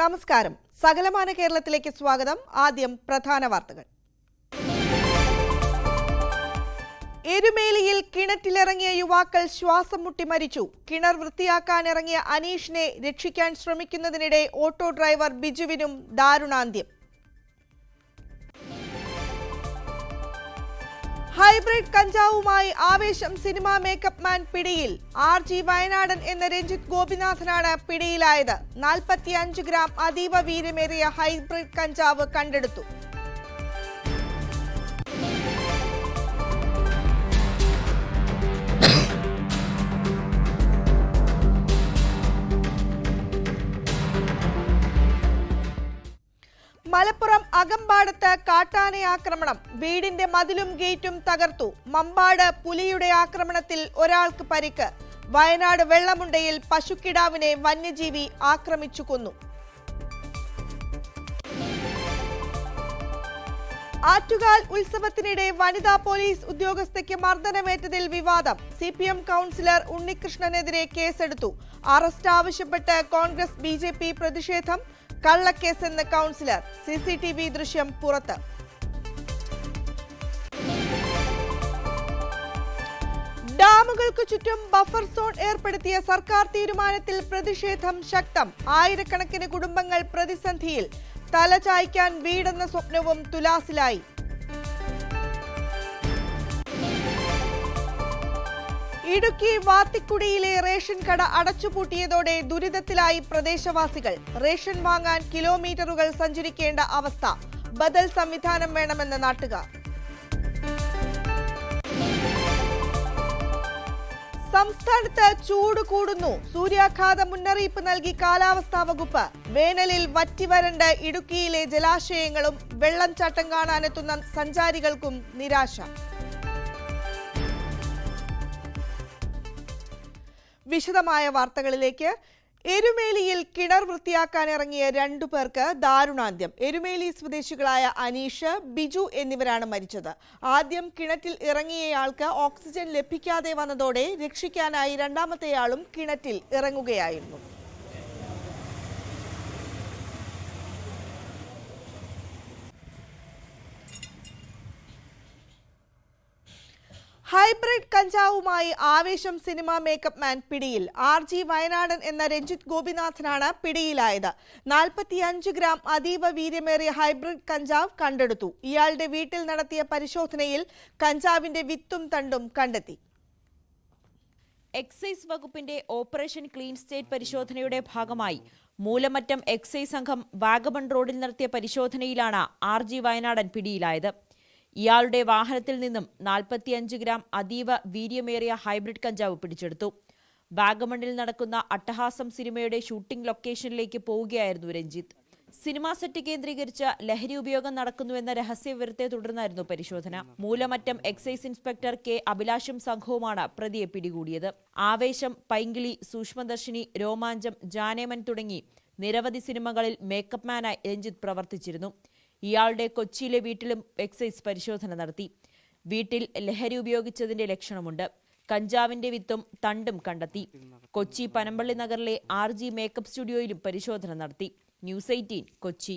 നമസ്കാരം. സകലമാന കേരളത്തിലേക്ക് സ്വാഗതം. ആദ്യം പ്രധാന വാർത്തകൾ. എരുമേലിയിൽ കിണറ്റിലിറങ്ങിയ യുവാക്കൾ ശ്വാസം മുട്ടി മരിച്ചു. കിണർ വൃത്തിയാക്കാനിറങ്ങിയ അനീഷിനെ രക്ഷിക്കാൻ ശ്രമിക്കുന്നതിനിടെ ഓട്ടോ ഡ്രൈവർ ബിജുവിനും ദാരുണാന്ത്യം. ഹൈബ്രിഡ് കഞ്ചാവുമായി ആവേശം സിനിമാ മേക്കപ്പ് മാൻ പിടിയിൽ. ആർ ജി വയനാടൻ എന്ന രഞ്ജിത്ത് ഗോപിനാഥനാണ് പിടിയിലായത്. നാൽപ്പത്തിയഞ്ച് ഗ്രാം അതീവ വീര്യമേറിയ ഹൈബ്രിഡ് കഞ്ചാവ് കണ്ടെടുത്തു. മലപ്പുറം അകമ്പാടത്ത് കാട്ടാന ആക്രമണം. വീടിന്റെ മതിലും ഗേറ്റും തകർത്തു. മമ്പാട് പുലിയുടെ ആക്രമണത്തിൽ ഒരാൾക്ക് പരിക്ക്. വയനാട് വെള്ളമുണ്ടയിൽ പശുക്കിടാവിനെ വന്യജീവി ആക്രമിച്ചു കൊന്നു. ആറ്റുകാൽ ഉത്സവത്തിനിടെ വനിതാ പോലീസ് ഉദ്യോഗസ്ഥയ്ക്ക് മർദ്ദനമേറ്റതിൽ വിവാദം. സി പി എം കൗൺസിലർ ഉണ്ണികൃഷ്ണനെതിരെ കേസെടുത്തു. അറസ്റ്റ് ആവശ്യപ്പെട്ട് കോൺഗ്രസ് ബി പ്രതിഷേധം. കള്ളക്കേസെന്ന് councillor. C C T V ദൃശ്യം പുറത്ത്. ഡാമുകൾക്ക് ചുറ്റും ബഫർ സോൺ ഏർപ്പെടുത്തിയ സർക്കാർ തീരുമാനത്തിൽ പ്രതിഷേധം ശക്തം. ആയിരക്കണക്കിന് കുടുംബങ്ങൾ പ്രതിസന്ധിയിൽ തലചായ്ക്കാൻ വീടെന്ന സ്വപ്നവും തുലാസിലായി. ഇടുക്കി വാത്തിക്കുടിയിലെ റേഷൻ കട അടച്ചുപൂട്ടിയതോടെ ദുരിതത്തിലായി പ്രദേശവാസികൾ. റേഷൻ വാങ്ങാൻ കിലോമീറ്ററുകൾ സഞ്ചരിക്കേണ്ട അവസ്ഥ. ബദൽ സംവിധാനം വേണമെന്ന് നാട്ടുകാർ. സംസ്ഥാനത്ത് ചൂട് കൂടുന്നു. സൂര്യാഘാത മുന്നറിയിപ്പ് നൽകി കാലാവസ്ഥാ വകുപ്പ്. വേനലിൽ വറ്റിവരണ്ട് ഇടുക്കിയിലെ ജലാശയങ്ങളും വെള്ളം ചാട്ടം കാണാനെത്തുന്ന സഞ്ചാരികൾക്കും നിരാശ. വിശദമായ വാർത്തകളിലേക്ക്. എരുമേലിയിൽ കിണർ വൃത്തിയാക്കാൻ ഇറങ്ങിയ രണ്ടു പേർക്ക് ദാരുണാന്ത്യം. എരുമേലി സ്വദേശികളായ അനീഷ് ബിജു എന്നിവരാണ് മരിച്ചത്. ആദ്യം കിണറ്റിൽ ഇറങ്ങിയയാൾക്ക് ഓക്സിജൻ ലഭിക്കാതെ വന്നതോടെ രക്ഷിക്കാനായി രണ്ടാമത്തെയാളും കിണറ്റിൽ ഇറങ്ങുകയായിരുന്നു. ഹൈബ്രിഡ് കഞ്ചാവുമായി ആവേശം സിനിമ മേക്കപ്പ് മാൻ പിടിയിൽ. ആർ ജി വയനാടൻ എന്ന രഞ്ജിത്ത് ഗോപിനാഥനാണ് പിടിയിലായത്. നാൽപ്പത്തിയഞ്ച് ഗ്രാം അതീവ വീര്യമേറിയ ഹൈബ്രിഡ് കഞ്ചാവ് കണ്ടെടുത്തു. ഇയാളുടെ വീട്ടിൽ നടത്തിയ പരിശോധനയിൽ കഞ്ചാവിന്റെ വിത്തും തണ്ടും കണ്ടെത്തി. എക്സൈസ് വകുപ്പിന്റെ ഓപ്പറേഷൻ ക്ലീൻ സ്റ്റേറ്റ് പരിശോധനയുടെ ഭാഗമായി മൂലമറ്റം എക്സൈസ് സംഘം വാഗമൺ റോഡിൽ നടത്തിയ പരിശോധനയിലാണ് ആർ ജി വയനാടൻ പിടിയിലായത്. ഇയാളുടെ വാഹനത്തിൽ നിന്നും നാൽപ്പത്തിയഞ്ച് ഗ്രാം അതീവ വീര്യമേറിയ ഹൈബ്രിഡ് കഞ്ചാവ് പിടിച്ചെടുത്തു. വാഗമണിൽ നടക്കുന്ന അട്ടഹാസം സിനിമയുടെ ഷൂട്ടിംഗ് ലൊക്കേഷനിലേക്ക് പോവുകയായിരുന്നു രഞ്ജിത്ത്. സിനിമാ സെറ്റ് കേന്ദ്രീകരിച്ച് ലഹരി ഉപയോഗം നടക്കുന്നുവെന്ന രഹസ്യവിവരത്തെ തുടർന്നായിരുന്നു പരിശോധന. മൂലമറ്റം എക്സൈസ് ഇൻസ്പെക്ടർ കെ അഭിലാഷും സംഘവുമാണ് പ്രതിയെ പിടികൂടിയത്. ആവേശം പൈങ്കിളി സൂക്ഷ്മദർശിനി രോമാഞ്ചം ജാനേമൻ തുടങ്ങി നിരവധി സിനിമകളിൽ മേക്കപ്പ് മാനായി രഞ്ജിത്ത് പ്രവർത്തിച്ചിരുന്നു. ഇയാളുടെ കൊച്ചിയിലെ വീട്ടിലും എക്സൈസ് പരിശോധന നടത്തി. വീട്ടിൽ ലഹരി ഉപയോഗിച്ചതിന്റെ ലക്ഷണമുണ്ട്. കഞ്ചാവിന്റെ വിത്തും തണ്ടും കണ്ടെത്തി. കൊച്ചി പനമ്പള്ളി നഗറിലെ ആർ ജി മേക്കപ്പ് സ്റ്റുഡിയോയിലും പരിശോധന നടത്തി. News Eighteen Kochi.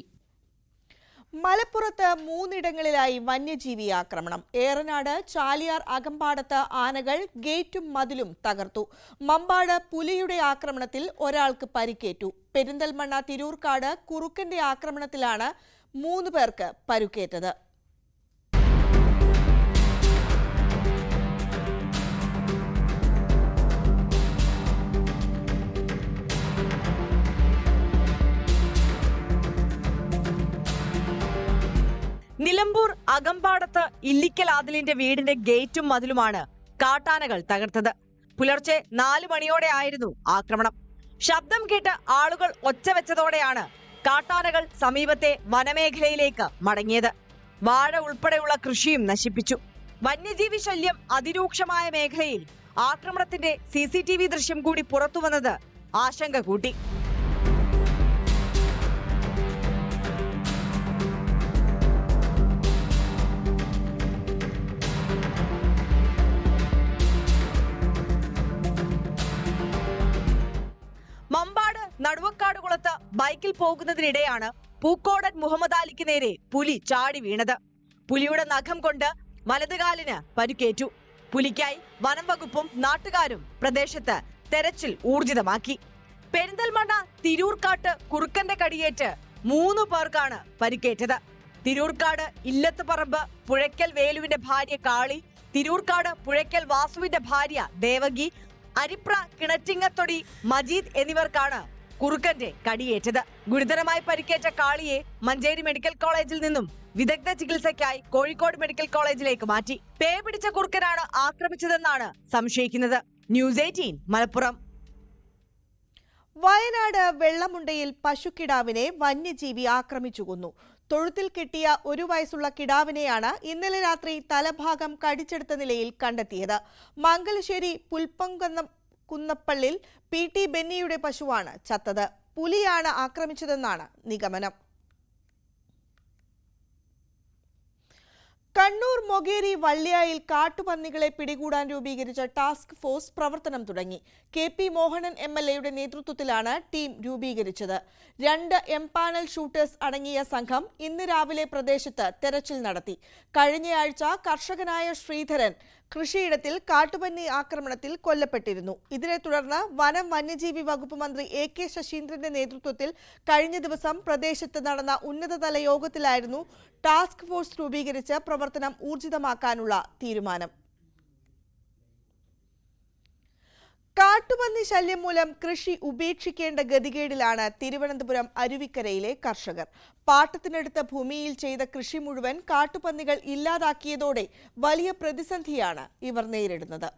മലപ്പുറത്ത് മൂന്നിടങ്ങളിലായി വന്യജീവി ആക്രമണം. ഏറനാട് ചാലിയാർ അകമ്പാടത്ത് ആനകൾ ഗേറ്റും മതിലും തകർത്തു. മമ്പാട് പുലിയുടെ ആക്രമണത്തിൽ ഒരാൾക്ക് പരിക്കേറ്റു. പെരിന്തൽമണ്ണ തിരൂർക്കാട് കുറുക്കന്റെ ആക്രമണത്തിലാണ് മൂന്ന് പേർക്ക് പരുക്കേറ്റത്. നിലമ്പൂർ അകമ്പാടത്ത് ഇല്ലിക്കൽ ആദിലിന്റെ വീടിന്റെ ഗേറ്റും മതിലുമാണ് കാട്ടാനകൾ തകർത്തത്. പുലർച്ചെ നാലു മണിയോടെ ആയിരുന്നു ആക്രമണം. ശബ്ദം കേട്ട് ആളുകൾ ഒച്ച വെച്ചതോടെയാണ് കാട്ടാനകൾ സമീപത്തെ വനമേഖലയിലേക്ക് മടങ്ങിയത്. വാഴ ഉൾപ്പെടെയുള്ള കൃഷിയും നശിപ്പിച്ചു. വന്യജീവി ശല്യം അതിരൂക്ഷമായ മേഖലയിൽ ആക്രമണത്തിന്റെ സി ദൃശ്യം കൂടി പുറത്തുവന്നത് ആശങ്ക കൂട്ടി. ബൈക്കിൽ പോകുന്നതിനിടെയാണ് പൂക്കോടൻ മുഹമ്മദ് അലിക്ക് നേരെ പുലി ചാടി വീണത്. പുലിയുടെ നഖം കൊണ്ട് വലതുകാലിന് പരുക്കേറ്റു. പുലിക്കായി വനം വകുപ്പും നാട്ടുകാരും പ്രദേശത്ത് തെരച്ചിൽ ഊർജിതമാക്കി. പെരിന്തൽമണ്ണ തിരൂർക്കാട്ട് കുറുക്കന്റെ കടിയേറ്റ് മൂന്ന് പേർക്കാണ് പരിക്കേറ്റത്. തിരൂർക്കാട് ഇല്ലത്തുപറമ്പ് പുഴയ്ക്കൽ വേലുവിന്റെ ഭാര്യ കാളി തിരൂർക്കാട് പുഴയ്ക്കൽ വാസുവിന്റെ ഭാര്യ ദേവകി അരിപ്ര കിണറ്റിങ്ങത്തൊടി മജീദ് എന്നിവർക്കാണ് കുറുക്കന്റെ കടിയേറ്റത്. ഗുരുതരമായി പരിക്കേറ്റ കാളിയെ മഞ്ചേരി മെഡിക്കൽ കോളേജിൽ നിന്നും വിദഗ്ധ ചികിത്സയ്ക്കായി കോഴിക്കോട് മെഡിക്കൽ കോളേജിലേക്ക് മാറ്റി. പേ പിടിച്ച കുറുക്കനാണ് ആക്രമിച്ചതെന്നാണ് സംശയിക്കുന്നത്. News eighteen Malappuram. വയനാട് വെള്ളമുണ്ടയിൽ പശുക്കിടാവിനെ വന്യജീവി ആക്രമിച്ചു കൊന്നു. തൊഴുത്തിൽ കെട്ടിയ ഒരു വയസ്സുള്ള കിടാവിനെയാണ് ഇന്നലെ രാത്രി തലഭാഗം കടിച്ചെടുത്ത നിലയിൽ കണ്ടെത്തിയത്. മംഗലശ്ശേരി പുൽപ്പങ്കുന്നം കുന്നപ്പള്ളിൽ പി ടി ബെന്നിയുടെ പശുവാണ് ചത്തത്. പുലിയാണ് ആക്രമിച്ചതെന്നാണ് നിഗമനം. കണ്ണൂർ മൊകേരി വള്ളിയായിൽ കാട്ടുപന്നികളെ പിടികൂടാൻ രൂപീകരിച്ച ടാസ്ക് ഫോഴ്സ് പ്രവർത്തനം തുടങ്ങി. K P Mohanan M L എയുടെ നേതൃത്വത്തിലാണ് ടീം രൂപീകരിച്ചത്. രണ്ട് എംപാനൽ ഷൂട്ടേഴ്സ് അടങ്ങിയ സംഘം ഇന്ന് രാവിലെ പ്രദേശത്ത് തെരച്ചിൽ നടത്തി. കഴിഞ്ഞയാഴ്ച കർഷകനായ ശ്രീധരൻ കൃഷിയിടത്തിൽ കാട്ടുപന്നി ആക്രമണത്തിൽ കൊല്ലപ്പെട്ടിരുന്നു. ഇതിനെ തുടർന്ന് വനം വന്യജീവി വകുപ്പ് മന്ത്രി എ കെ ശശീന്ദ്രന്റെ നേതൃത്വത്തിൽ കഴിഞ്ഞ ദിവസം പ്രദേശത്ത് നടന്ന ഉന്നതതല യോഗത്തിലായിരുന്നു ടാസ്ക് ഫോഴ്സ് രൂപീകരിച്ച് പ്രവർത്തനം ഊർജിതമാക്കാനുള്ള തീരുമാനം. കാട്ടുപന്നി ശല്യം മൂലം കൃഷി ഉപേക്ഷിക്കേണ്ട ഗതികേടിലാണ് തിരുവനന്തപുരം അരുവിക്കരയിലെ കർഷകർ. പാട്ടത്തിനെടുത്ത ഭൂമിയിൽ ചെയ്ത കൃഷി മുഴുവൻ കാട്ടുപന്നികൾ ഇല്ലാതാക്കിയതോടെ വലിയ പ്രതിസന്ധിയാണ് ഇവർ നേരിടുന്നത്.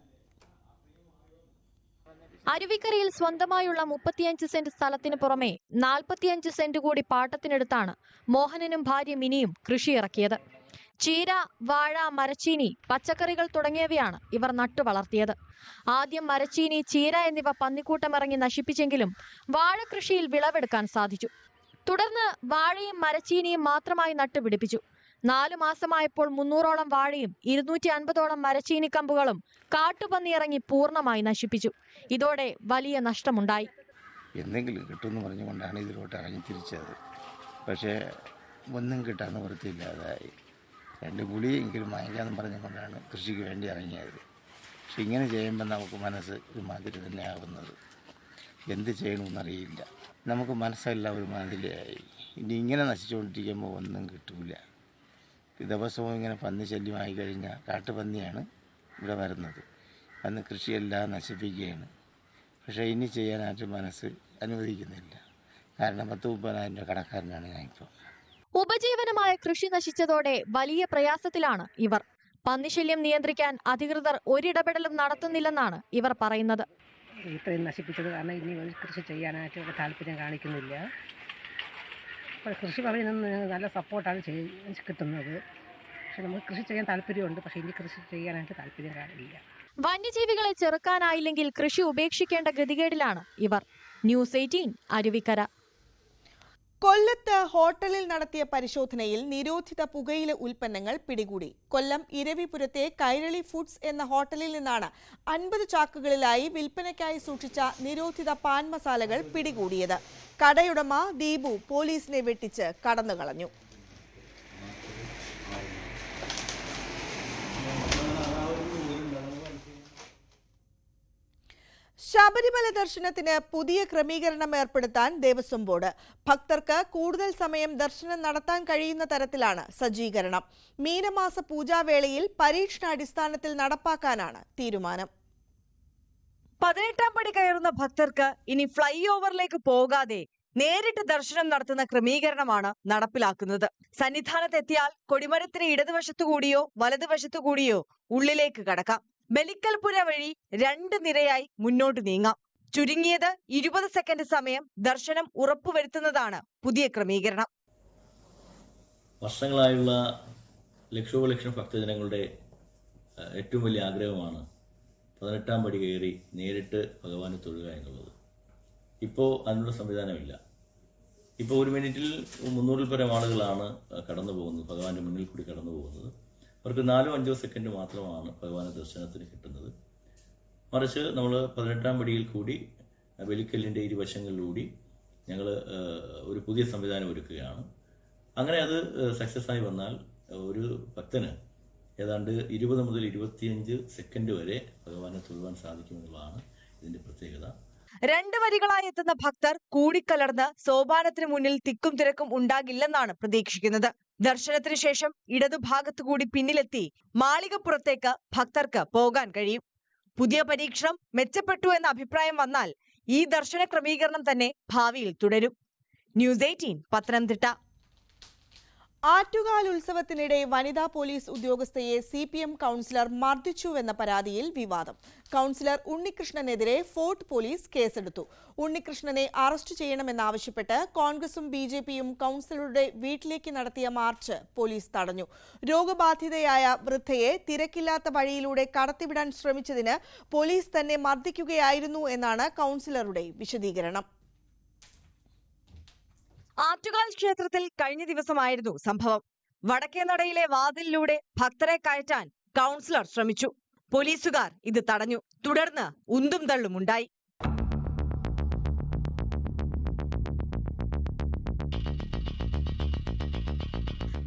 അരുവിക്കരയിൽ സ്വന്തമായുള്ള മുപ്പത്തിയഞ്ച് സെന്റ് സ്ഥലത്തിന് പുറമെ നാൽപ്പത്തിയഞ്ച് സെന്റ് കൂടി പാട്ടത്തിനെടുത്താണ് മോഹനനും ഭാര്യ മിനിയും കൃഷി ഇറക്കിയത് ചീര വാഴ മരച്ചീനി പച്ചക്കറികൾ തുടങ്ങിയവയാണ് ഇവർ നട്ടു വളർത്തിയത് ആദ്യം മരച്ചീനി ചീര എന്നിവ പന്നിക്കൂട്ടമിറങ്ങി നശിപ്പിച്ചെങ്കിലും വാഴ കൃഷിയിൽ വിളവെടുക്കാൻ സാധിച്ചു. തുടർന്ന് വാഴയും മരച്ചീനിയും മാത്രമായി നട്ടുപിടിപ്പിച്ചു. നാലു മാസമായപ്പോൾ മുന്നൂറോളം വാഴയും ഇരുന്നൂറ്റി അൻപതോളം മരച്ചീനി കമ്പുകളും കാട്ടുപന്നി ഇറങ്ങി പൂർണമായി നശിപ്പിച്ചു. ഇതോടെ വലിയ നഷ്ടമുണ്ടായി. എന്തെങ്കിലും കിട്ടുമെന്ന് പറഞ്ഞുകൊണ്ടാണ് ഇതിലോട്ട് ഇറങ്ങി തിരിച്ചത്. പക്ഷേ ഒന്നും കിട്ടാൻ നിവൃത്തിയില്ലാതായി. രണ്ട് ഗുളിയെങ്കിലും വാങ്ങിക്കാമെന്ന് പറഞ്ഞുകൊണ്ടാണ് കൃഷിക്ക് വേണ്ടി ഇറങ്ങിയത്. പക്ഷെ ഇങ്ങനെ ചെയ്യുമ്പോൾ നമുക്ക് മനസ്സ് ഒരുമാതിരി തന്നെ ആകുന്നത് എന്ത് ചെയ്യണമെന്നറിയില്ല. നമുക്ക് മനസ്സെല്ലാം ഒരു മാതിരിയായി ഇനി ഇങ്ങനെ നശിച്ചുകൊണ്ടിരിക്കുമ്പോൾ ഒന്നും കിട്ടൂല. ദിവസവും ഇങ്ങനെ പന്നി ശല്യമായി കഴിഞ്ഞാൽ കാട്ടുപന്നിയാണ് ഇവിടെ വരുന്നത്. അന്ന് കൃഷിയെല്ലാം നശിപ്പിക്കുകയാണ്. പക്ഷേ ഇനി ചെയ്യാനായിട്ട് മനസ്സ് അനുവദിക്കുന്നില്ല. കാരണം പത്ത് മുപ്പതിനായിരം രൂപ കടക്കാരനാണ് ഞാനിപ്പോൾ ഉപജീവനമായ കൃഷി നശിച്ചതോടെ വലിയ പ്രയാസത്തിലാണ് ഇവർ. പന്നിശല്യം നിയന്ത്രിക്കാൻ അധികൃതർ ഒരിടപെടലും നടത്തുന്നില്ലെന്നാണ് ഇവർ പറയുന്നത്. ഇത്രയും നശിപ്പിച്ചത് കാരണം ഇനി ഒരു കൃഷി ചെയ്യാനായിട്ട് താല്പര്യം കാണിക്കുന്നില്ല. അപ്പോൾ കൃഷി ഭവനിൽ നിന്ന് ഞങ്ങൾ നല്ല സപ്പോർട്ടാണ് ചെയ് കിട്ടുന്നത്. പക്ഷെ നമുക്ക് കൃഷി ചെയ്യാൻ താല്പര്യമുണ്ട്. പക്ഷേ ഇനി കൃഷി ചെയ്യാനായിട്ട് താല്പര്യം വന്യജീവികളെ ചെറുക്കാനായില്ലെങ്കിൽ കൃഷി ഉപേക്ഷിക്കേണ്ട ഗതികേടിലാണ് ഇവർ. News Eighteen Aruvikkara. കൊല്ലത്ത് ഹോട്ടലിൽ നടത്തിയ പരിശോധനയിൽ നിരോധിത പുകയില ഉൽപ്പന്നങ്ങൾ പിടികൂടി. കൊല്ലം ഇരവിപുരത്തെ കൈരളി ഫുഡ്സ് എന്ന ഹോട്ടലിൽ നിന്നാണ് അൻപത് ചാക്കുകളിലായി വിൽപ്പനയ്ക്കായി സൂക്ഷിച്ച നിരോധിത പാൻ മസാലകൾ പിടികൂടിയത്. കടയുടമ ദീപു പോലീസിനെ വെട്ടിച്ച് കടന്നുകളഞ്ഞു. ശബരിമല ദർശനത്തിന് പുതിയ ക്രമീകരണം ഏർപ്പെടുത്താൻ ദേവസ്വം ബോർഡ്. ഭക്തർക്ക് കൂടുതൽ സമയം ദർശനം നടത്താൻ കഴിയുന്ന തരത്തിലാണ് സജ്ജീകരണം. മീനമാസ പൂജാവേളയിൽ പരീക്ഷണാടിസ്ഥാനത്തിൽ നടപ്പാക്കാനാണ് തീരുമാനം. പതിനെട്ടാം പടി കയറുന്ന ഭക്തർക്ക് ഇനി ഫ്ലൈ ഓവറിലേക്ക് പോകാതെ നേരിട്ട് ദർശനം നടത്തുന്ന ക്രമീകരണമാണ് നടപ്പിലാക്കുന്നത്. സന്നിധാനത്തെത്തിയാൽ കൊടിമരത്തിന് ഇടതുവശത്തു കൂടിയോ വലതുവശത്തു കൂടിയോ ഉള്ളിലേക്ക് കടക്കാം. ബലിക്കൽപുര വഴി രണ്ട് നിരയായി മുന്നോട്ട് നീങ്ങാം. ചുരുങ്ങിയത് ഇരുപത് സെക്കൻഡ് സമയം ദർശനം ഉറപ്പുവരുത്തുന്നതാണ് പുതിയ ക്രമീകരണം. വർഷങ്ങളായുള്ള ലക്ഷോപലക്ഷം ഭക്തജനങ്ങളുടെ ഏറ്റവും വലിയ ആഗ്രഹമാണ് പതിനെട്ടാം പടി കയറി നേരിട്ട് ഭഗവാനെ തൊഴുക എന്നുള്ളത്. ഇപ്പോൾ അതിനുള്ള സംവിധാനമില്ല. ഇപ്പോൾ ഒരു മിനിറ്റിൽ മുന്നൂറിൽ പരം ആളുകളാണ് കടന്നു പോകുന്നത് ഭഗവാന്റെ മുന്നിൽ കൂടി കടന്നു പോകുന്നത് അവർക്ക് നാലോ അഞ്ചോ സെക്കൻഡ് മാത്രമാണ് ഭഗവാന്റെ ദർശനത്തിന് കിട്ടുന്നത്. മറിച്ച് നമ്മൾ പതിനെട്ടാം പടിയിൽ കൂടി വെലിക്കല്ലിന്റെ ഇരുവശങ്ങളിലൂടി ഞങ്ങൾ ഒരു പുതിയ സംവിധാനം ഒരുക്കുകയാണ്. അങ്ങനെ അത് സക്സസ് ആയി വന്നാൽ ഒരു ഭക്തന് ഏതാണ്ട് ഇരുപത് മുതൽ ഇരുപത്തിയഞ്ച് സെക്കൻഡ് വരെ ഭഗവാനെ തൊഴുവാൻ സാധിക്കുമെന്നുള്ളതാണ് ഇതിന്റെ പ്രത്യേകത. രണ്ട് വരികളായി എത്തുന്ന ഭക്തർ കൂടിക്കലർന്ന് സോപാനത്തിന് മുന്നിൽ തിക്കും തിരക്കും ഉണ്ടാകില്ലെന്നാണ് പ്രതീക്ഷിക്കുന്നത്. ദർശനത്തിന് ശേഷം ഇടതുഭാഗത്തു കൂടി പിന്നിലെത്തി മാളികപ്പുറത്തേക്ക് ഭക്തർക്ക് പോകാൻ കഴിയും. പുതിയ പരീക്ഷണം മെച്ചപ്പെട്ടു എന്ന അഭിപ്രായം വന്നാൽ ഈ ദർശന ക്രമീകരണം തന്നെ ഭാവിയിൽ തുടരും. News eighteen Pathanamthitta. ആറ്റുകാൽ ഉത്സവത്തിനിടെ വനിതാ പോലീസ് ഉദ്യോഗസ്ഥയെ സി പി എം കൗൺസിലർ മർദ്ദിച്ചുവെന്ന പരാതിയിൽ വിവാദം. കൗൺസിലർ ഉണ്ണികൃഷ്ണനെതിരെ ഫോർട്ട് പോലീസ് കേസെടുത്തു. ഉണ്ണികൃഷ്ണനെ അറസ്റ്റ് ചെയ്യണമെന്നാവശ്യപ്പെട്ട് കോൺഗ്രസും ബി ജെ പിയും കൗൺസിലറുടെ വീട്ടിലേക്ക് നടത്തിയ മാർച്ച് പോലീസ് തടഞ്ഞു. രോഗബാധിതയായ വൃദ്ധയെ തിരക്കില്ലാത്ത വഴിയിലൂടെ കടത്തിവിടാൻ ശ്രമിച്ചതിന് പോലീസ് തന്നെ മർദ്ദിക്കുകയായിരുന്നു എന്നാണ് കൗൺസിലറുടെ വിശദീകരണം. ആറ്റുകാൽ ക്ഷേത്രത്തിൽ കഴിഞ്ഞ ദിവസമായിരുന്നു സംഭവം. വടക്കേനടയിലെ വാതിലിലൂടെ ഭക്തരെ കയറ്റാൻ കൗൺസിലർ ശ്രമിച്ചു. പോലീസുകാർ ഇത് തടഞ്ഞു. തുടർന്ന് ഉന്തും തള്ളും ഉണ്ടായി.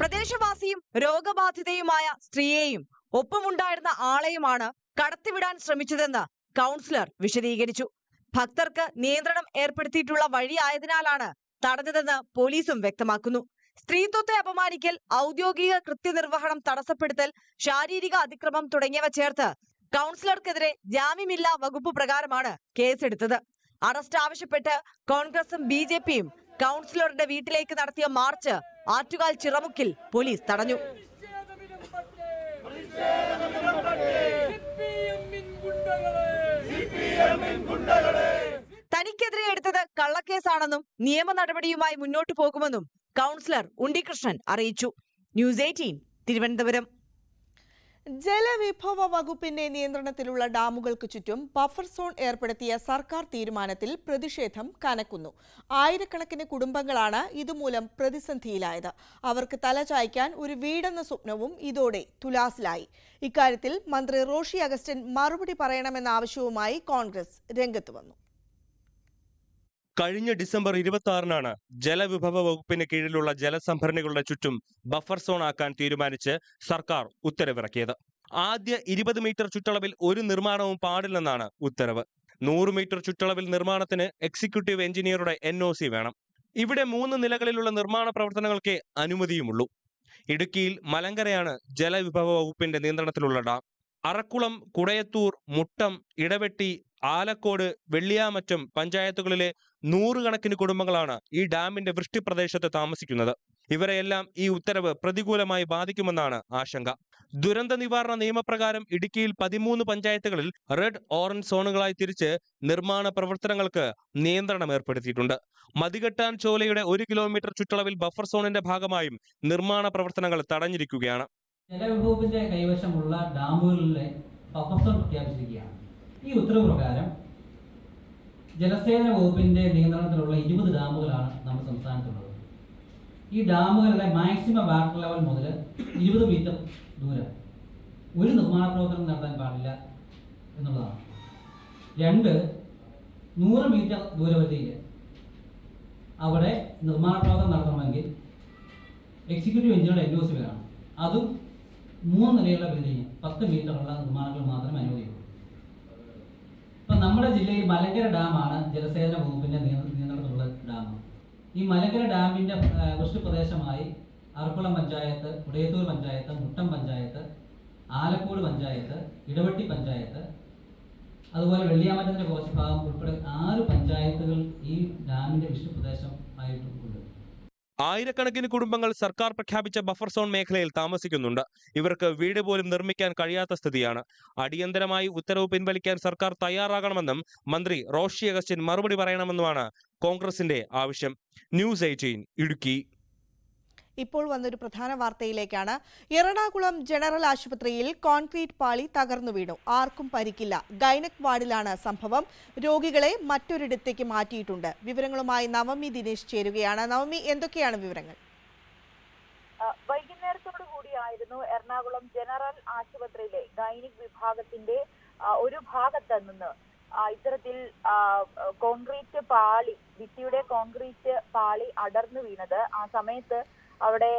പ്രദേശവാസിയും രോഗബാധിതയുമായ സ്ത്രീയെയും ഒപ്പമുണ്ടായിരുന്ന ആളെയുമാണ് കടത്തിവിടാൻ ശ്രമിച്ചതെന്ന് കൗൺസിലർ വിശദീകരിച്ചു. ഭക്തർക്ക് നിയന്ത്രണം ഏർപ്പെടുത്തിയിട്ടുള്ള വഴിയായതിനാലാണ് തടഞ്ഞതെന്ന് പോലീസും വ്യക്തമാക്കുന്നു. സ്ത്രീത്വത്തെ അപമാനിക്കൽ ഔദ്യോഗിക കൃത്യനിർവഹണം തടസ്സപ്പെടുത്തൽ ശാരീരിക അതിക്രമം തുടങ്ങിയവ ചേർത്ത് കൗൺസിലർക്കെതിരെ ജാമ്യമില്ലാ വകുപ്പ് പ്രകാരമാണ് കേസെടുത്തത്. അറസ്റ്റ് ആവശ്യപ്പെട്ട് കോൺഗ്രസും ബി ജെ പിയും കൗൺസിലറുടെ വീട്ടിലേക്ക് നടത്തിയ മാർച്ച് ആറ്റുകാൽ ചിറമുക്കിൽ പോലീസ് തടഞ്ഞു. തനിക്കെതിരെ എടുത്തത് കള്ളക്കേസാണെന്നും നിയമ നടപടിയുമായി മുന്നോട്ടു പോകുമെന്നും കൗൺസിലർ ഉണ്ണികൃഷ്ണൻ അറിയിച്ചു. News Eighteen Thiruvananthapuram. ജലവിഭവ വകുപ്പിന്റെ നിയന്ത്രണത്തിലുള്ള ഡാമുകൾക്ക് ചുറ്റും ബഫർ സോൺ ഏർപ്പെടുത്തിയ സർക്കാർ തീരുമാനത്തിൽ പ്രതിഷേധം കനക്കുന്നു. ആയിരക്കണക്കിന് കുടുംബങ്ങളാണ് ഇതുമൂലം പ്രതിസന്ധിയിലായത്. അവർക്ക് തലചായ്ക്കാൻ ഒരു വീടെന്ന സ്വപ്നവും ഇതോടെ തുലാസിലായി. ഇക്കാര്യത്തിൽ മന്ത്രി റോഷി അഗസ്റ്റിൻ മറുപടി പറയണമെന്ന ആവശ്യവുമായി കോൺഗ്രസ് രംഗത്ത് വന്നു. കഴിഞ്ഞ ഡിസംബർ ഇരുപത്തി ആറിനാണ് ജലവിഭവ വകുപ്പിന് കീഴിലുള്ള ജലസംഭരണികളുടെ ചുറ്റും ബഫർ സോൺ ആക്കാൻ തീരുമാനിച്ച് സർക്കാർ ഉത്തരവിറക്കിയത്. ആദ്യ ഇരുപത് മീറ്റർ ചുറ്റളവിൽ ഒരു നിർമ്മാണവും പാടില്ലെന്നാണ് ഉത്തരവ്. നൂറ് മീറ്റർ ചുറ്റളവിൽ നിർമ്മാണത്തിന് എക്സിക്യൂട്ടീവ് എഞ്ചിനീയറുടെ എൻ വേണം. ഇവിടെ മൂന്ന് നിലകളിലുള്ള നിർമ്മാണ പ്രവർത്തനങ്ങൾക്കേ അനുമതിയുമുള്ളൂ. ഇടുക്കിയിൽ മലങ്കരയാണ് ജലവിഭവ വകുപ്പിന്റെ നിയന്ത്രണത്തിലുള്ള ഡാം. അറക്കുളം കുടയത്തൂർ മുട്ടം ഇടവെട്ടി ആലക്കോട് വെള്ളിയാമറ്റം പഞ്ചായത്തുകളിലെ നൂറുകണക്കിന് കുടുംബങ്ങളാണ് ഈ ഡാമിന്റെ വൃഷ്ടിപ്രദേശത്ത് താമസിക്കുന്നത്. ഇവരെയെല്ലാം ഈ ഉത്തരവ് പ്രതികൂലമായി ബാധിക്കുമെന്നാണ് ആശങ്ക. ദുരന്ത നിവാരണ നിയമപ്രകാരം ഇടുക്കിയിൽ പതിമൂന്ന് പഞ്ചായത്തുകളിൽ റെഡ് ഓറഞ്ച് സോണുകളായി തിരിച്ച് നിർമ്മാണ പ്രവർത്തനങ്ങൾക്ക് നിയന്ത്രണം ഏർപ്പെടുത്തിയിട്ടുണ്ട്. മതികെട്ടാൻ ചോലയുടെ ഒരു കിലോമീറ്റർ ചുറ്റളവിൽ ബഫർ സോണിന്റെ ഭാഗമായും നിർമ്മാണ പ്രവർത്തനങ്ങൾ തടഞ്ഞിരിക്കുകയാണ്. ജലവിഭവത്തിന്റെ കൈവശമുള്ള ഡാമുകളിലെ ബഫർ സോൺ പ്രഖ്യാപിച്ചിരിക്കുകയാണ്. ഈ ഉത്തരവ് പ്രകാരം ജലസേന വകുപ്പിന്റെ നിയന്ത്രണത്തിലുള്ള ഇരുപത് ഡാമുകളാണ് നമ്മുടെ സംസ്ഥാനത്തുള്ളത്. ഈ ഡാമുകളുടെ മാക്സിമം വാട്ടർ ലെവൽ മുതൽ ഇരുപത് മീറ്റർ ദൂരം ഒരു നിർമ്മാണ പ്രവർത്തനം നടത്താൻ പാടില്ല എന്നുള്ളതാണ്. രണ്ട് നൂറ് മീറ്റർ ദൂരപരിധിയിൽ അവിടെ നിർമ്മാണ പ്രവർത്തനം നടത്തണമെങ്കിൽ എക്സിക്യൂട്ടീവ് എഞ്ചിനീയറുടെ എൻ ഒ സി വേണം. അതും മൂന്ന് നിലയുള്ള ബിൽഡിംഗ് പത്ത് മീറ്ററുള്ള നിർമ്മാണങ്ങൾ മാത്രമേ ഇപ്പം നമ്മുടെ ജില്ലയിൽ മലങ്കര ഡാമാണ് ജലസേചന വകുപ്പിന്റെ നിയ- നിയന്ത്രണത്തിലുള്ള ഡാം. ഈ മലങ്കര ഡാമിന്റെ വൃഷ്ടിപ്രദേശമായി അറക്കുളം പഞ്ചായത്ത് ഉടയത്തൂർ പഞ്ചായത്ത് മുട്ടം പഞ്ചായത്ത് ആലക്കോട് പഞ്ചായത്ത് ഇടവെട്ടി പഞ്ചായത്ത് അതുപോലെ വെള്ളിയാമറ്റത്തിന്റെ കുറച്ച് ഭാഗം ഉൾപ്പെടെ ആറ് പഞ്ചായത്തുകൾ ഈ ഡാമിന്റെ വൃഷ്ടിപ്രദേശം ആയിട്ടുണ്ട് ആയിരക്കണക്കിന് കുടുംബങ്ങൾ സർക്കാർ പ്രഖ്യാപിച്ച ബഫർ സോൺ മേഖലയിൽ താമസിക്കുന്നുണ്ട്. ഇവർക്ക് വീട് പോലും നിർമ്മിക്കാൻ കഴിയാത്ത സ്ഥിതിയാണ്. അടിയന്തരമായി ഉത്തരവ് പിൻവലിക്കാൻ സർക്കാർ തയ്യാറാകണമെന്നും മന്ത്രി റോഷി അഗസ്റ്റിൻ മറുപടി പറയണമെന്നുമാണ് കോൺഗ്രസിന്റെ ആവശ്യം. News eighteen Idukki. ഇപ്പോൾ വന്നൊരു പ്രധാന വാർത്തയിലേക്കാണ്. എറണാകുളം ജനറൽ ആശുപത്രിയിൽ കോൺക്രീറ്റ് പാളി തകർന്നു വീണു. ആർക്കും പരിക്കില്ല. ഗൈനക് വാർഡിലാണ് സംഭവം. രോഗികളെ മറ്റൊരിടത്തേക്ക് മാറ്റിയിട്ടുണ്ട്. വിവരങ്ങളുമായി നവമി ദിനേശ് ചേരുകയാണ്. നവമി എന്തൊക്കെയാണ് വിവരങ്ങൾ? വൈകുന്നേരത്തോടു കൂടിയായിരുന്നു എറണാകുളം ജനറൽ ആശുപത്രിയിലെ ഗൈനിക് വിഭാഗത്തിന്റെ ഒരു ഭാഗത്ത് നിന്ന് ഇത്തരത്തിൽ കോൺക്രീറ്റ് പാളി ഭിത്തിയുടെ കോൺക്രീറ്റ് പാളി അടർന്നു വീണത്. ആ സമയത്ത് അവിടെ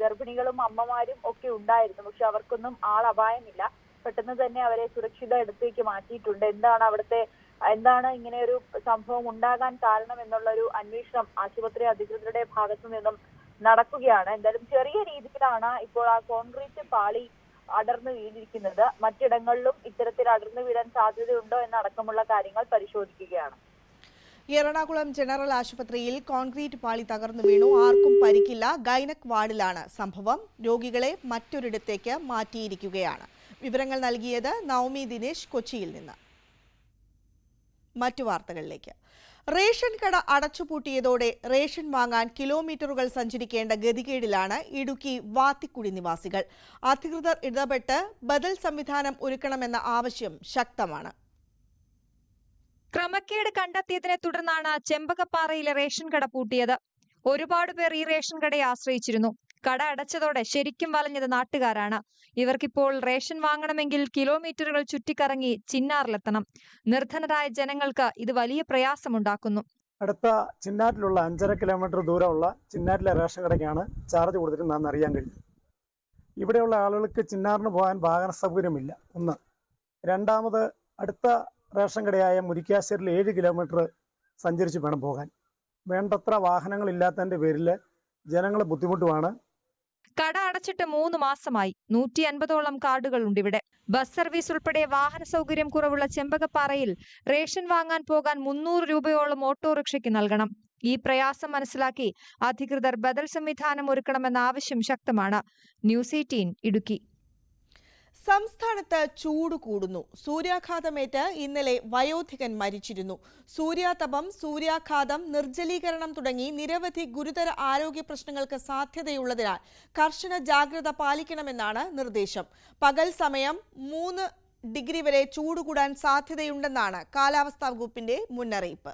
ഗർഭിണികളും അമ്മമാരും ഒക്കെ ഉണ്ടായിരുന്നു. പക്ഷെ അവർക്കൊന്നും ആൾ അപായമില്ല. പെട്ടെന്ന് തന്നെ അവരെ സുരക്ഷിത ഇടത്തേക്ക് മാറ്റിയിട്ടുണ്ട്. എന്താണ് അവിടുത്തെ എന്താണ് ഇങ്ങനെ ഒരു സംഭവം ഉണ്ടാകാൻ കാരണം എന്നുള്ള ഒരു അന്വേഷണം ആശുപത്രി അധികൃതരുടെ ഭാഗത്തു നിന്നും നടക്കുകയാണ്. എന്തായാലും ചെറിയ രീതിയിലാണ് ഇപ്പോൾ ആ കോൺക്രീറ്റ് പാളി അടർന്നു വീണിരിക്കുന്നത്. മറ്റിടങ്ങളിലും ഇത്തരത്തിൽ അടർന്നു വീഴാൻ സാധ്യതയുണ്ടോ എന്നടക്കമുള്ള കാര്യങ്ങൾ പരിശോധിക്കുകയാണ്. എറണാകുളം ജനറൽ ആശുപത്രിയിൽ കോൺക്രീറ്റ് പാളി തകർന്നു വീണു. ആർക്കും പരിക്കില്ല. ഗൈനക് വാർഡിലാണ് സംഭവം. രോഗികളെ മറ്റൊരിടത്തേക്ക് മാറ്റിയിരിക്കുകയാണ്. വിവരങ്ങൾ നൽകിയത് നവമി ദിനേശ് കൊച്ചിയിൽ നിന്ന്. മറ്റു വാർത്തകളിലേക്ക്. റേഷൻ കട അടച്ചുപൂട്ടിയതോടെ റേഷൻ വാങ്ങാൻ കിലോമീറ്ററുകൾ സഞ്ചരിക്കേണ്ട ഗതികേടിലാണ് ഇടുക്കി വാത്തിക്കുടി നിവാസികൾ. അധികൃതർ ഇടപെട്ട് ബദൽ സംവിധാനം ഒരുക്കണമെന്ന ആവശ്യം ശക്തമാണ്. ക്രമക്കേട് കണ്ടെത്തിയതിനെ തുടർന്നാണ് ചെമ്പകപ്പാറയിലെ റേഷൻ കട പൂട്ടിയത്. ഒരുപാട് പേർ ഈ റേഷൻ കടയെ ആശ്രയിച്ചിരുന്നു. കട അടച്ചതോടെ ശരിക്കും വലഞ്ഞത് നാട്ടുകാരാണ്. ഇവർക്കിപ്പോൾ റേഷൻ വാങ്ങണമെങ്കിൽ കിലോമീറ്ററുകൾ ചുറ്റിക്കറങ്ങി ചിന്നാറിലെത്തണം. നിർധനരായ ജനങ്ങൾക്ക് ഇത് വലിയ പ്രയാസമുണ്ടാക്കുന്നു. അടുത്ത ചിന്നാറ്റിലുള്ള അഞ്ചര കിലോമീറ്റർ ദൂരമുള്ള ചിന്നാറ്റിലെ റേഷൻ കടയ്ക്കാണ് ചാർജ് കൊടുത്തിട്ട് കൊടുത്തിരുന്നതെന്ന് അറിയാൻ കഴിഞ്ഞു. ഇവിടെയുള്ള ആളുകൾക്ക് ചിന്നാറിന് പോകാൻ വാഹന സൗകര്യമില്ല. ഒന്ന്. രണ്ടാമത് അടുത്ത റേഷൻ കടയായ മുരിക്കാശ്ശേരിൽ ഏഴ് കിലോമീറ്റർ സഞ്ചരിച്ച് വേണം പോകാൻ. വേണ്ടത്ര വാഹനങ്ങളില്ലാത്തതിന്റെ പേരിൽ ജനങ്ങൾ ബുദ്ധിമുട്ടുമാണ് കട അടച്ചിട്ട് മൂന്ന് മാസമായി. നൂറ്റി അൻപതോളം കാർഡുകളുണ്ട് ഇവിടെ. ബസ് സർവീസ് ഉൾപ്പെടെ വാഹന സൗകര്യം കുറവുള്ള ചെമ്പകപ്പാറയിൽ റേഷൻ വാങ്ങാൻ പോകാൻ മുന്നൂറ് രൂപയോളം ഓട്ടോറിക്ഷയ്ക്ക് നൽകണം. ഈ പ്രയാസം മനസ്സിലാക്കി അധികൃതർ ബദൽ സംവിധാനം ഒരുക്കണമെന്ന ആവശ്യം ശക്തമാണ്. News Eighteen Idukki. സംസ്ഥാനത്ത് ചൂട് കൂടുന്നു. സൂര്യാഘാതമേറ്റ് ഇന്നലെ വയോധികൻ മരിച്ചിരുന്നു. സൂര്യാതപം സൂര്യാഘാതം നിർജലീകരണം തുടങ്ങി നിരവധി ഗുരുതര ആരോഗ്യ പ്രശ്നങ്ങൾക്ക് സാധ്യതയുള്ളതിനാൽ കർശന ജാഗ്രത പാലിക്കണമെന്നാണ് നിർദ്ദേശം. പകൽ സമയം മൂന്ന് ഡിഗ്രി വരെ ചൂടുകൂടാൻ സാധ്യതയുണ്ടെന്നാണ് കാലാവസ്ഥാ വകുപ്പിന്റെ മുന്നറിയിപ്പ്.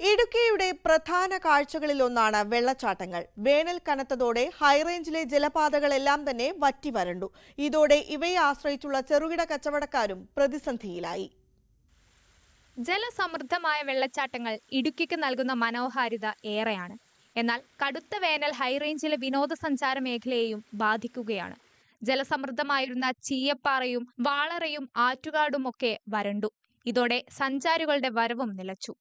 ഇടുക്കിയുടെ പ്രധാന കാഴ്ചകളിലൊന്നാണ് വെള്ളച്ചാട്ടങ്ങൾ. വേനൽ കനത്തതോടെ ഹൈറേഞ്ചിലെ ജലപാതകളെല്ലാം തന്നെ വറ്റി വരണ്ടു ഇതോടെ ഇവയെ ആശ്രയിച്ചുള്ള ചെറുകിട കച്ചവടക്കാരും പ്രതിസന്ധിയിലായി. ജലസമൃദ്ധമായ വെള്ളച്ചാട്ടങ്ങൾ ഇടുക്കിക്ക് നൽകുന്ന മനോഹാരിത ഏറെയാണ്. എന്നാൽ കടുത്ത വേനൽ ഹൈറേഞ്ചിലെ വിനോദസഞ്ചാര മേഖലയെയും ബാധിക്കുകയാണ്. ജലസമൃദ്ധമായിരുന്ന ചീയപ്പാറയും വാളറയും ആറ്റുകാടും ഒക്കെ വരണ്ടു. ഇതോടെ സഞ്ചാരികളുടെ വരവും നിലച്ചു.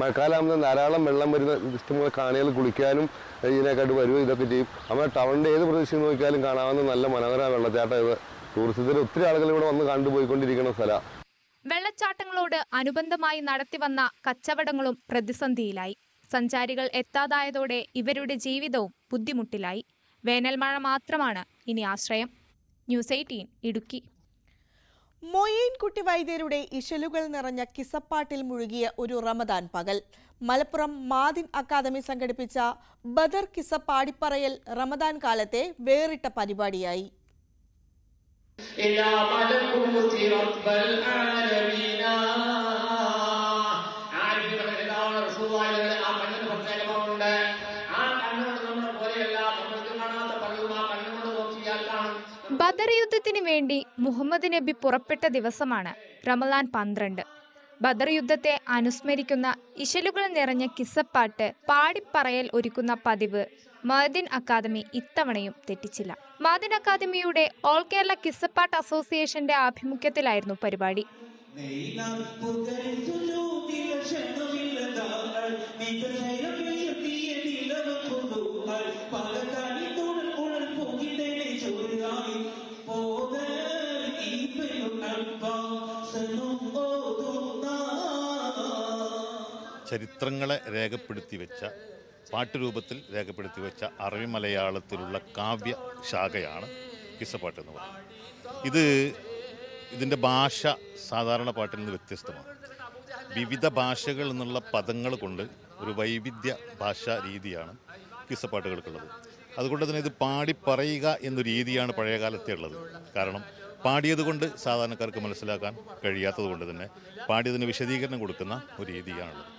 മഴക്കാലമാകുമ്പോൾ ധാരാളം വെള്ളം വരുന്ന ഇഷ്ടംപോലെ കാണികൾ കുളിക്കാനും ഇതിനെക്കാട്ട് വരും ഇതൊക്കെ ചെയ്യും. നമ്മുടെ ടൗണിന്റെ ഏത് പ്രദേശം നോക്കിയാലും കാണാവുന്ന നല്ല മനോഹര വെള്ളച്ചാട്ടം ഇത്. ടൂറിസത്തിന് ഒത്തിരി ആളുകൾ ഇവിടെ വന്ന് കണ്ടുപോയിക്കൊണ്ടിരിക്കുന്ന സ്ഥലമാണ് വെള്ളച്ചാട്ടങ്ങളോട് അനുബന്ധമായി നടത്തിവന്ന കച്ചവടങ്ങളും പ്രതിസന്ധിയിലായി. സഞ്ചാരികൾ എത്താതായതോടെ ഇവരുടെ ജീവിതവും ബുദ്ധിമുട്ടിലായി. വേനൽ മഴ മാത്രമാണ് ഇനി ആശ്രയം. News eighteen Idukki. മൊയ്യൻകുട്ടി വൈദ്യരുടെ ഇശലുകൾ നിറഞ്ഞ കിസപ്പാട്ടിൽ മുഴുകിയ ഒരു റമദാൻ പകൽ മലപ്പുറം മാദിൻ അക്കാദമി സംഘടിപ്പിച്ച ബദർ കിസ പാടിപ്പറയൽ റമദാൻ കാലത്തെ വേറിട്ട പരിപാടിയായി إلى ملكوت رب العالمين ബദർ യുദ്ധത്തിന് വേണ്ടി മുഹമ്മദ് നബി പുറപ്പെട്ട ദിവസമാണ് റമലാൻ പന്ത്രണ്ട്. ബദർ യുദ്ധത്തെ അനുസ്മരിക്കുന്ന ഇശലുകൾ നിറഞ്ഞ കിസ്സപ്പാട്ട് പാടിപ്പറയൽ ഒരുക്കുന്ന പതിവ് മദിൻ അക്കാദമി ഇത്തവണയും തെറ്റിച്ചില്ല. മദിൻ അക്കാദമിയുടെ ഓൾ കേരള കിസ്സപ്പാട്ട് അസോസിയേഷന്റെ ആഭിമുഖ്യത്തിലായിരുന്നു പരിപാടി. ചരിത്രങ്ങളെ രേഖപ്പെടുത്തി വെച്ച പാട്ടുരൂപത്തിൽ രേഖപ്പെടുത്തി വെച്ച അറബി മലയാളത്തിലുള്ള കാവ്യ ശാഖയാണ് കിസ്സപ്പാട്ട് എന്ന് പറയുന്നത്. ഇത് ഇതിന്റെ ഭാഷ സാധാരണ പാട്ടിൽ നിന്ന് വ്യത്യസ്തമാണ്. വിവിധ ഭാഷകൾ എന്നുള്ള പദങ്ങൾ കൊണ്ട് ഒരു വൈവിധ്യ ഭാഷാ രീതിയാണ് കിസ്സപ്പാട്ടുകൾക്കുള്ളത്. അതുകൊണ്ട് തന്നെ ഇത് പാടി പറയുക എന്ന രീതിയാണ് പഴയ കാലത്തെ ഉള്ളത്. കാരണം പാടിയത് കൊണ്ട് സാധാരണക്കാർക്ക് മനസ്സിലാക്കാൻ കഴിയാത്തത് കൊണ്ട് തന്നെ പാടിയതിന് വിശദീകരണം കൊടുക്കുന്ന ഒരു രീതിയാണുള്ളത്.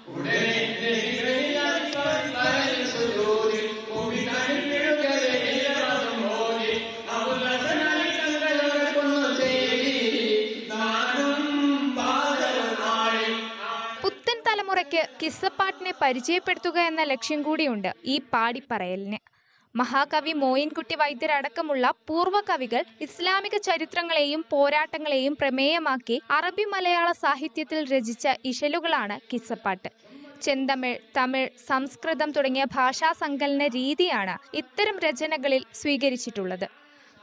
പുത്തൻ തലമുറയ്ക്ക് കിസ്സപ്പാട്ടിനെ പരിചയപ്പെടുത്തുക എന്ന ലക്ഷ്യം കൂടിയുണ്ട് ഈ പാടിപ്പറയലിന്. മഹാകവി മോയിൻകുട്ടി വൈദ്യരടക്കമുള്ള പൂർവകവികൾ ഇസ്ലാമിക ചരിത്രങ്ങളെയും പോരാട്ടങ്ങളെയും പ്രമേയമാക്കി അറബി മലയാള സാഹിത്യത്തിൽ രചിച്ച ഇശലുകളാണ് കിസ്സപ്പാട്ട്. ചെന്തമിഴ് തമിഴ് സംസ്കൃതം തുടങ്ങിയ ഭാഷാ സങ്കലന രീതിയാണ് ഇത്തരം രചനകളിൽ സ്വീകരിച്ചിട്ടുള്ളത്.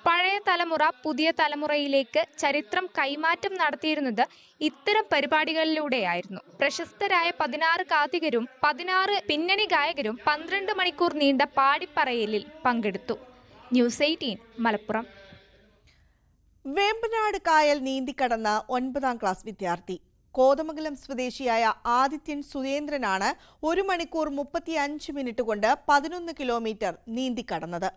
പഴയ തലമുറ പുതിയ തലമുറയിലേക്ക് ചരിത്രം കൈമാറ്റം നടത്തിയിരുന്നത് ഇത്തരം പരിപാടികളിലൂടെയായിരുന്നു. പ്രശസ്തരായ പതിനാറ് കാതികരും പതിനാറ് പിന്നണി ഗായകരും പന്ത്രണ്ട് മണിക്കൂർ നീണ്ട പാടിപ്പറയലിൽ പങ്കെടുത്തു. News eighteen Malappuram. വേമ്പനാട് കായൽ നീന്തിക്കടന്ന ഒൻപതാം ക്ലാസ് വിദ്യാർത്ഥി. കോതമംഗലം സ്വദേശിയായ ആദിത്യൻ സുരേന്ദ്രനാണ് ഒരു മണിക്കൂർ മുപ്പത്തിയഞ്ച് മിനിറ്റ് കൊണ്ട് പതിനൊന്ന് കിലോമീറ്റർ നീന്തിക്കടന്നത്.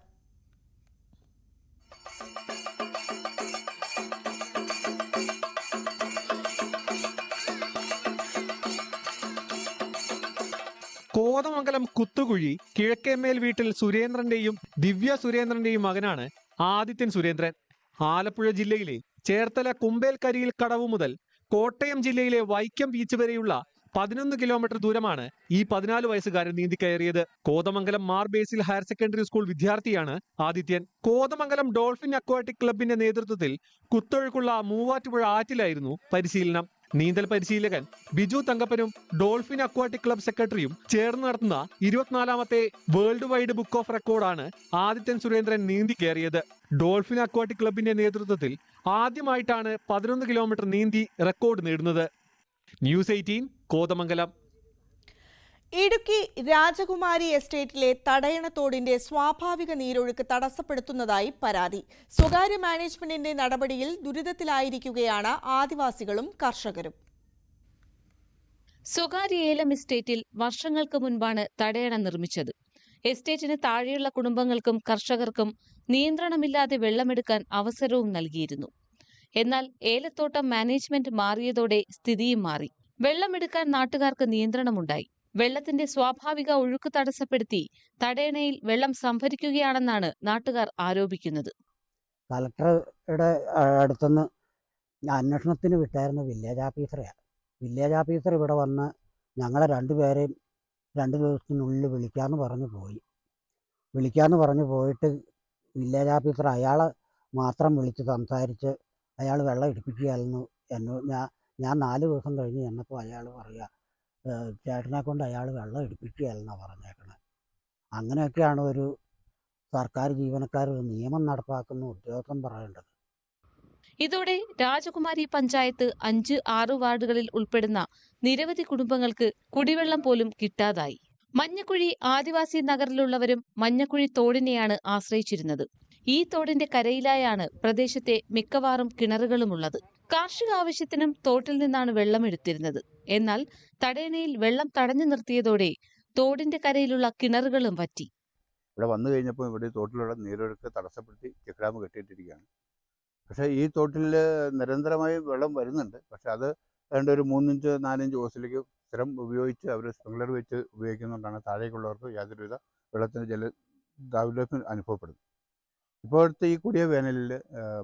കോതമംഗലം കുത്തുകുഴി കിഴക്കേമേൽ വീട്ടിൽ സുരേന്ദ്രന്റെയും ദിവ്യ സുരേന്ദ്രന്റെയും മകനാണ് ആദിത്യൻ സുരേന്ദ്രൻ. ആലപ്പുഴ ജില്ലയിലെ ചേർത്തല കുമ്പേൽക്കരിയിൽ കടവ് മുതൽ കോട്ടയം ജില്ലയിലെ വൈക്കം ബീച്ച് വരെയുള്ള പതിനൊന്ന് കിലോമീറ്റർ ദൂരമാണ് ഈ പതിനാല് വയസ്സുകാരൻ നീന്തി കയറിയത്. Kothamangalam Mar Basil higher secondary school വിദ്യാർത്ഥിയാണ് ആദിത്യൻ. കോതമംഗലം ഡോൾഫിൻ അക്വാട്ടിക് ക്ലബിന്റെ നേതൃത്വത്തിൽ കുത്തൊഴുക്കുള്ള മൂവാറ്റുപുഴ ആറ്റിലായിരുന്നു പരിശീലനം. നീന്തൽ പരിശീലകൻ ബിജു തങ്കപ്പനും ഡോൾഫിൻ അക്വാട്ടിക് ക്ലബ് സെക്രട്ടറിയും ചേർന്ന് നടത്തുന്ന ഇരുപത്തിനാലാമത്തെ വേൾഡ് വൈഡ് ബുക്ക് ഓഫ് റെക്കോർഡാണ് ആദിത്യൻ സുരേന്ദ്രൻ നീന്തി കയറിയത്. ഡോൾഫിൻ അക്വാട്ടിക് ക്ലബിന്റെ നേതൃത്വത്തിൽ ആദ്യമായിട്ടാണ് പതിനൊന്ന് കിലോമീറ്റർ നീന്തി റെക്കോർഡ് നേടുന്നത്. News eighteen Kothamangalam. ഇടുക്കി രാജകുമാരി എസ്റ്റേറ്റിലെ തടയണത്തോടിന്റെ സ്വാഭാവിക നീരൊഴുക്ക് തടസ്സപ്പെടുത്തുന്നതായി പരാതി. സ്വകാര്യ മാനേജ്മെന്റിന്റെ നടപടിയിൽ ദുരിതത്തിലായിരിക്കുകയാണ് ആദിവാസികളും കർഷകരും. സ്വകാര്യ ഏലം എസ്റ്റേറ്റിൽ വർഷങ്ങൾക്ക് മുൻപാണ് തടയണ നിർമ്മിച്ചത്. എസ്റ്റേറ്റിന് താഴെയുള്ള കുടുംബങ്ങൾക്കും കർഷകർക്കും നിയന്ത്രണമില്ലാതെ വെള്ളമെടുക്കാൻ അവസരവും നൽകിയിരുന്നു. എന്നാൽ ഏലത്തോട്ടം മാനേജ്മെന്റ് മാറിയതോടെ സ്ഥിതിയും മാറി. വെള്ളമെടുക്കാൻ നാട്ടുകാർക്ക് നിയന്ത്രണമുണ്ടായി. വെള്ളത്തിന്റെ സ്വാഭാവിക ഒഴുക്ക് തടസ്സപ്പെടുത്തി തടയണയിൽ വെള്ളം സംഭരിക്കുകയാണെന്നാണ് നാട്ടുകാർ ആരോപിക്കുന്നത്. കലക്ടറുടെ അടുത്തുനിന്ന് അന്വേഷണത്തിന് വിട്ടായിരുന്ന വില്ലേജ് ഓഫീസറെയാണ് വില്ലേജ് ഓഫീസർ ഇവിടെ വന്ന് ഞങ്ങളെ രണ്ടുപേരെയും രണ്ട് ദിവസത്തിനുള്ളിൽ വിളിക്കാമെന്ന് പറഞ്ഞു പോയി. വിളിക്കാമെന്ന് പറഞ്ഞു പോയിട്ട് വില്ലേജ് ഓഫീസർ അയാളെ മാത്രം വിളിച്ച് സംസാരിച്ച് അയാൾ വെള്ളം എടുപ്പിക്കുകയായിരുന്നു എന്നോ ഞാൻ ഞാൻ നാല് ദിവസം കഴിഞ്ഞ് ചെന്നപ്പോൾ അയാൾ പറയുക "ഏഹ് ചേട്ടനെ കൊണ്ട് അയാൾ വെള്ളം എടുപ്പിക്കുകയല്ലെന്നാണ് പറഞ്ഞേക്കണേ. അങ്ങനെയൊക്കെയാണ് ഒരു സർക്കാർ ജീവനക്കാർ ഒരു നിയമം നടപ്പാക്കുന്ന ഉദ്യോഗസ്ഥൻ പറയേണ്ടത്. ഇതോടെ രാജകുമാരി പഞ്ചായത്ത് അഞ്ച് ആറ് വാർഡുകളിൽ ഉൾപ്പെടുന്ന നിരവധി കുടുംബങ്ങൾക്ക് കുടിവെള്ളം പോലും കിട്ടാതായി. മഞ്ഞക്കുഴി ആദിവാസി നഗറിലുള്ളവരും മഞ്ഞക്കുഴി തോടിനെയാണ് ആശ്രയിച്ചിരുന്നത്. ഈ തോടിന്റെ കരയിലായാണ് പ്രദേശത്തെ മിക്കവാറും കിണറുകളുമുള്ളത്. കാർഷിക ആവശ്യത്തിനും തോട്ടിൽ നിന്നാണ് വെള്ളം എടുത്തിരുന്നത്. എന്നാൽ തടയണയിൽ വെള്ളം തടഞ്ഞു നിർത്തിയതോടെ തോടിന്റെ കരയിലുള്ള കിണറുകളും വറ്റി. ഇവിടെ വന്നു കഴിഞ്ഞപ്പോൾ ഇവിടെ തോട്ടിലുള്ള നീരൊഴുക്ക് തടസ്സപ്പെടുത്തി ചെക്ക് കെട്ടിയിട്ടിരിക്കുകയാണ്. പക്ഷേ ഈ തോട്ടിൽ നിരന്തരമായി വെള്ളം വരുന്നുണ്ട്. പക്ഷെ അത് ഏതാണ്ട് ഒരു മൂന്നിഞ്ച് നാലിഞ്ച് ഓസിലേക്ക് സ്ഥിരം ഉപയോഗിച്ച് അവർ സ്പ്രിംഗ്ലർ വെച്ച് ഉപയോഗിക്കുന്നതുകൊണ്ടാണ് താഴേക്കുള്ളവർക്ക് യാതൊരുവിധ വെള്ളത്തിന് ജല ദൗർലഭ്യം അനുഭവപ്പെടുന്നത്. ഇപ്പോഴത്തെ ഈ കൂടിയ വേനലിൽ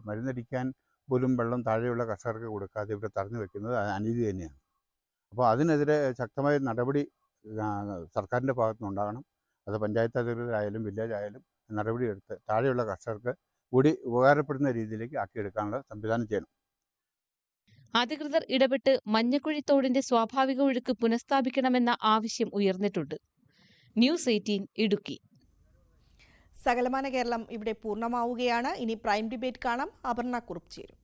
മരുന്നടിക്കാൻ പോലും വെള്ളം താഴെയുള്ള കർഷകർക്ക് കൊടുക്കാതെ ഇവിടെ തടഞ്ഞു വെക്കുന്നത് അനീതി തന്നെയാണ്. അപ്പോൾ അതിനെതിരെ ശക്തമായ നടപടി സർക്കാരിന്റെ ഭാഗത്തുനിന്നുണ്ടാകണം അത് പഞ്ചായത്ത് അധികൃതരായാലും വില്ലേജ് ആയാലും നടപടിയെടുത്ത് താഴെയുള്ള കർഷകർക്ക് കൂടി ഉപകാരപ്പെടുന്ന രീതിയിലേക്ക് ആക്കിയെടുക്കാനുള്ള സംവിധാനം ചെയ്യണം. അധികൃതർ ഇടപെട്ട് മഞ്ഞക്കുഴി തോടിന്റെ സ്വാഭാവിക ഒഴുക്ക് പുനഃസ്ഥാപിക്കണമെന്ന ആവശ്യം ഉയർന്നിട്ടുണ്ട്. News Eighteen Idukki. സകലമാന കേരളം ഇവിടെ പൂർണമാവുകയാണ്. ഇനി പ്രൈം ഡിബേറ്റ് കാണാം. അപർണ കുറുപ്പ് ചേരും.